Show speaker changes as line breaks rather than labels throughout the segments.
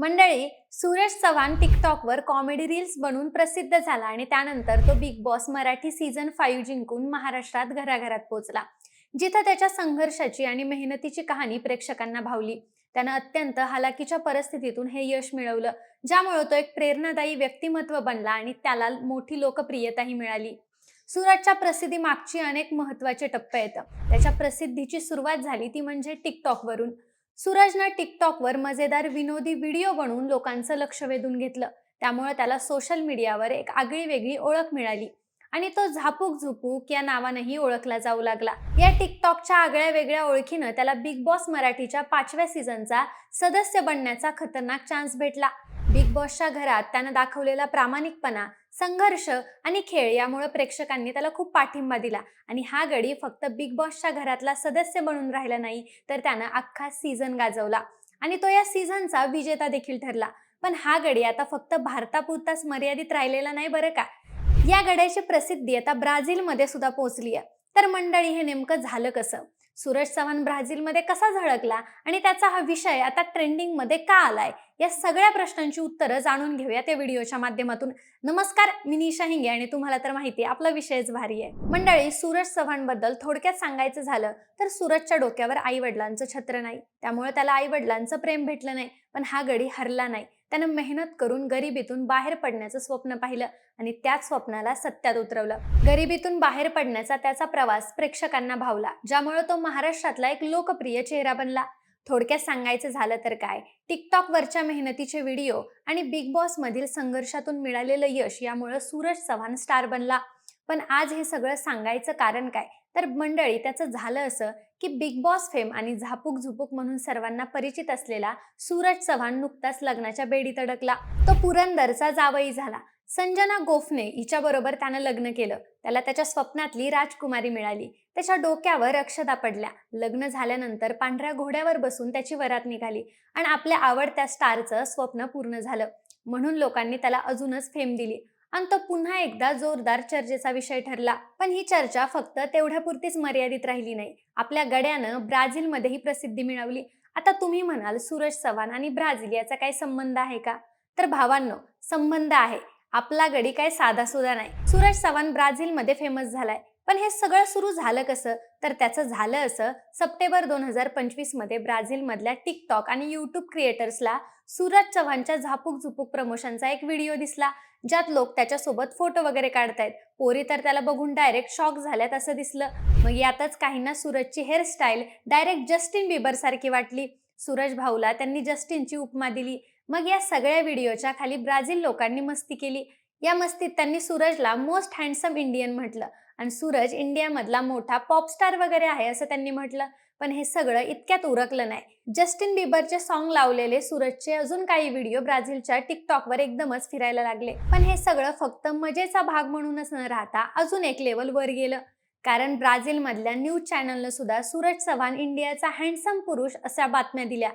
मंडळी सूरज चव्हाण टिकटॉकवर comedy reels बनवून प्रसिद्ध झाला आणि त्यानंतर तो Bigg Boss Marathi season five जिंकून महाराष्ट्रात घराघरात पोहोचला. जिथं त्याच्या संघर्षाची आणि मेहनतीची कहाणी प्रेक्षकांना भावली. त्यानं अत्यंत हालाकीच्या परिस्थितीतून हे यश मिळवलं ज्यामुळे तो एक प्रेरणादायी व्यक्तिमत्व बनला आणि त्याला मोठी लोकप्रियताही मिळाली. सूरजच्या प्रसिद्धी मागची अनेक महत्त्वाचे टप्पे आहेत. त्याच्या प्रसिद्धीची सुरुवात झाली ती म्हणजे टिकटॉकवरून. सूरजनं टिकटॉकवर मजेदार विनोदी व्हिडिओ बनवून लोकांचं लक्ष वेधून घेतलं. त्यामुळे त्याला सोशल मीडियावर एक आगळी वेगळी ओळख मिळाली. आणि तो झापूक झुपूक या नावानंही ओळखला जाऊ लागला. या टिकटॉकच्या आगळ्या वेगळ्या ओळखीनं त्याला बिग बॉस मराठीच्या पाचव्या सीझनचा सदस्य बनण्याचा खतरनाक चान्स भेटला. बिग बॉसच्या घरात त्यानं दाखवलेला प्रामाणिकपणा संघर्ष आणि खेळ यामुळे प्रेक्षकांनी त्याला खूप पाठिंबा दिला. आणि हा गडी फक्त बिग बॉसच्या घरातला सदस्य बनून राहिला नाही तर त्यानं अख्खा सीझन गाजवला. आणि तो या सीझनचा विजेता देखील ठरला. पण हा गडी आता फक्त भारतापुरताच मर्यादित राहिलेला नाही बरं का? या गड्याची प्रसिद्धी आता ब्राझीलमध्ये सुद्धा पोहोचली आहे तर मंडळी हे नेमकं झालं कसं? सूरज चव्हाण ब्राझीलमध्ये कसा झळकला आणि त्याचा हा विषय आता ट्रेंडिंगमध्ये का आलाय? या सगळ्या प्रश्नांची उत्तरं जाणून घेऊया त्या व्हिडिओच्या माध्यमातून. नमस्कार मी निशा हिंगे आणि तुम्हाला तर माहिती आहे आपला विषयच भारी आहे. मंडळी सूरज चव्हाणबद्दल थोडक्यात सांगायचं झालं तर सूरजच्या डोक्यावर आई वडिलांचं छत्र नाही. त्यामुळे त्याला आई वडिलांचं प्रेम भेटलं नाही पण हा गडी हरला नाही. त्यानं मेहनत करून गरिबीतून बाहेर पडण्याचं स्वप्न पाहिलं आणि त्याच स्वप्नाला सत्यात उतरवलं. गरिबीतून बाहेर पडण्याचा त्याचा प्रवास प्रेक्षकांना भावला ज्यामुळे तो महाराष्ट्रातला एक लोकप्रिय चेहरा बनला. थोडक्यात सांगायचं झालं तर काय? टिकटॉकवरच्या मेहनतीचे व्हिडिओ आणि बिग बॉस मधील संघर्षातून मिळालेलं यश यामुळे सूरज चव्हाण स्टार बनला. पण आज हे सगळं सांगायचं कारण काय? तर मंडळी त्याचं झालं असं की बिग बॉस फेम आणि झापूक झुपूक म्हणून सर्वांना परिचित असलेला सूरज चव्हाण नुकताच लग्नाच्या बेडीत अडकला. तो पुरंदरचा जावई झाला. संजना गोफने हिच्याबरोबर त्यानं लग्न केलं. त्याला त्याच्या स्वप्नातली राजकुमारी मिळाली. त्याच्या डोक्यावर अक्षदा पडल्या. लग्न झाल्यानंतर पांढऱ्या घोड्यावर बसून त्याची वरात निघाली आणि आपल्या आवडत्या स्टारचं स्वप्न पूर्ण झालं. म्हणून लोकांनी त्याला अजूनच फेम दिली. आणि तो पुन्हा एकदा जोरदार चर्चेचा विषय ठरला. पण ही चर्चा फक्त तेवढ्यापुरतीच मर्यादित राहिली नाही. आपल्या गड्यानं ब्राझीलमध्येही प्रसिद्धी मिळवली. आता तुम्ही म्हणाल सूरज चव्हाण आणि ब्राझील याचा काही संबंध आहे का? तर भावांनो संबंध आहे. आपला गडी काय साधा सुद्धा नाही. सूरज चव्हाण ब्राझीलमध्ये फेमस झालाय. पण हे सगळं सुरू झालं कसं? तर त्याचं झालं असं सप्टेंबर दोन हजार पंचवीसमध्ये ब्राझीलमधल्या टिकटॉक आणि युट्यूब क्रिएटर्सला सूरज चव्हाणच्या झापूक झुपूक प्रमोशनचा एक व्हिडिओ दिसला ज्यात लोक त्याच्यासोबत फोटो वगैरे काढतायत. पोरी तर त्याला बघून डायरेक्ट शॉक झाल्यात असं दिसलं. मग यातच काहींना सूरजची हेअरस्टाईल डायरेक्ट जस्टिन बिबर सारखी वाटली. सूरज भाऊला त्यांनी जस्टिनची उपमा दिली. मग या सगळ्या व्हिडिओच्या खाली ब्राझील लोकांनी मस्ती केली. या मस्तीत त्यांनी सूरजला मोस्ट हँडसम इंडियन म्हटलं. आणि सूरज इंडियामधला मोठा पॉपस्टार वगैरे आहे असं त्यांनी म्हटलं. पण हे सगळं इतक्यात उरकलं नाही. जस्टिन बिबरचे सॉन्ग लावलेले सूरजचे अजून काही व्हिडिओ ब्राझीलच्या टिकटॉकवर एकदमच फिरायला लागले. पण हे सगळं फक्त मजेचा भाग म्हणूनच न राहता अजून एक लेवल वर गेलं. कारण ब्राझीलमधल्या न्यूज चॅनलनं सुद्धा सूरज चव्हाण इंडियाचा हँडसम पुरुष अशा बातम्या दिल्या.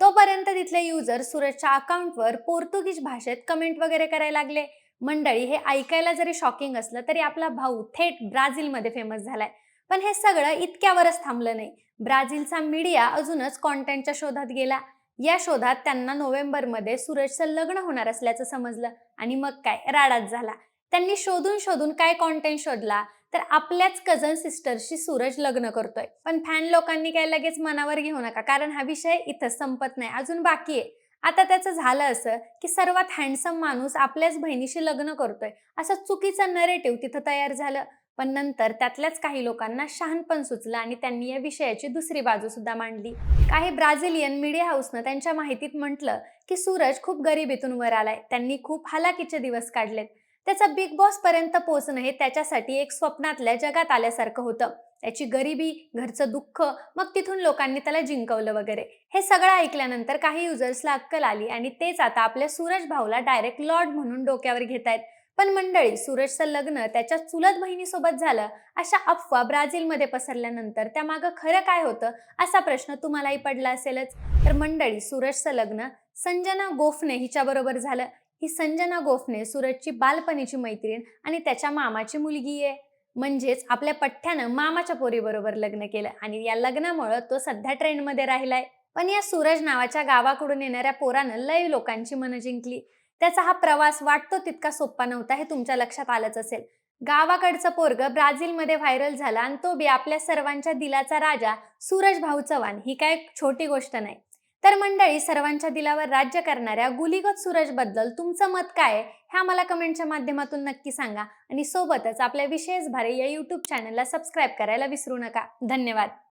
तोपर्यंत तिथले युजर सूरजच्या अकाउंटवर पोर्तुगीज भाषेत कमेंट वगैरे करायला लागले. मंडळी हे ऐकायला जरी शॉकिंग असलं तरी आपला भाऊ थेट ब्राझीलमध्ये फेमस झालाय. पण हे सगळं इतक्यावरच थांबलं नाही. ब्राझीलचा मीडिया अजूनच कॉन्टेंटच्या शोधात गेला. या शोधात त्यांना नोव्हेंबरमध्ये सूरजचं लग्न होणार असल्याचं समजलं आणि मग काय? राडाच झाला. त्यांनी शोधून शोधून काय कॉन्टेंट शोधला? तर आपल्याच कझन सिस्टरशी सूरज लग्न करतोय. पण फॅन लोकांनी काय लगेच मनावर घेऊ नका कारण हा विषय इथं संपत नाही. अजून बाकी आहे. आता त्याचं झालं असं की सर्वात हँडसम माणूस आपल्याच बहिणीशी लग्न करतोय. असं चुकीचं नरेटिव्ह तिथं तयार झालं. पण नंतर त्यातल्याच काही लोकांना शहाणपण सुचलं आणि त्यांनी या विषयाची दुसरी बाजू सुद्धा मांडली. काही ब्राझिलियन मीडिया हाऊसनं त्यांच्या माहितीत म्हटलं की सूरज खूप गरिबीतून वर आलाय. त्यांनी खूप हालाकीचे दिवस काढलेत. त्याचं बिग बॉस पर्यंत पोहोचणं हे त्याच्यासाठी एक स्वप्नातल्या जगात आल्यासारखं होतं. त्याची गरिबी घरचं दुःख मग तिथून लोकांनी त्याला जिंकवलं वगैरे. हे सगळं ऐकल्यानंतर काही युजर्सला अक्कल आली आणि तेच आता आपल्या सूरज भाऊला डायरेक्ट लॉर्ड म्हणून डोक्यावर घेत आहेत पण मंडळी सूरजचं लग्न त्याच्या चुलत बहिणीसोबत झालं. अशा अफवा ब्राझीलमध्ये पसरल्यानंतर त्यामागं खरं काय होतं असा प्रश्न तुम्हालाही पडला असेलच. तर मंडळी सूरजचं लग्न संजना गोफने हिच्याबरोबर झालं. ही संजना गोफने सूरजची बालपणीची मैत्रीण आणि त्याच्या मामाची मुलगी आहे म्हणजेच आपल्या पठ्ठ्यानं मामाच्या पोरीबरोबर लग्न केलं आणि या लग्नामुळं तो सध्या ट्रेंडमध्ये राहिलाय. पण या सूरज नावाच्या गावाकडून येणाऱ्या पोरानं लय लोकांची मनं जिंकली. त्याचा हा प्रवास वाटतो तितका सोप्पा नव्हता हे तुमच्या लक्षात आलंच असेल. गावाकडचं पोरग ब्राझीलमध्ये व्हायरल झाला आणि तो बी आपल्या सर्वांच्या दिलाचा राजा सूरज भाऊ चव्हाण. ही काय छोटी गोष्ट नाही. तर मंडळी सर्वांच्या दिलावर राज्य करणाऱ्या गुलीगत सूरजबद्दल तुमचं मत काय ह्या मला कमेंटच्या माध्यमातून नक्की सांगा. आणि सोबतच आपल्या विशेष भारे या युट्यूब चॅनलला सबस्क्राईब करायला विसरू नका. धन्यवाद.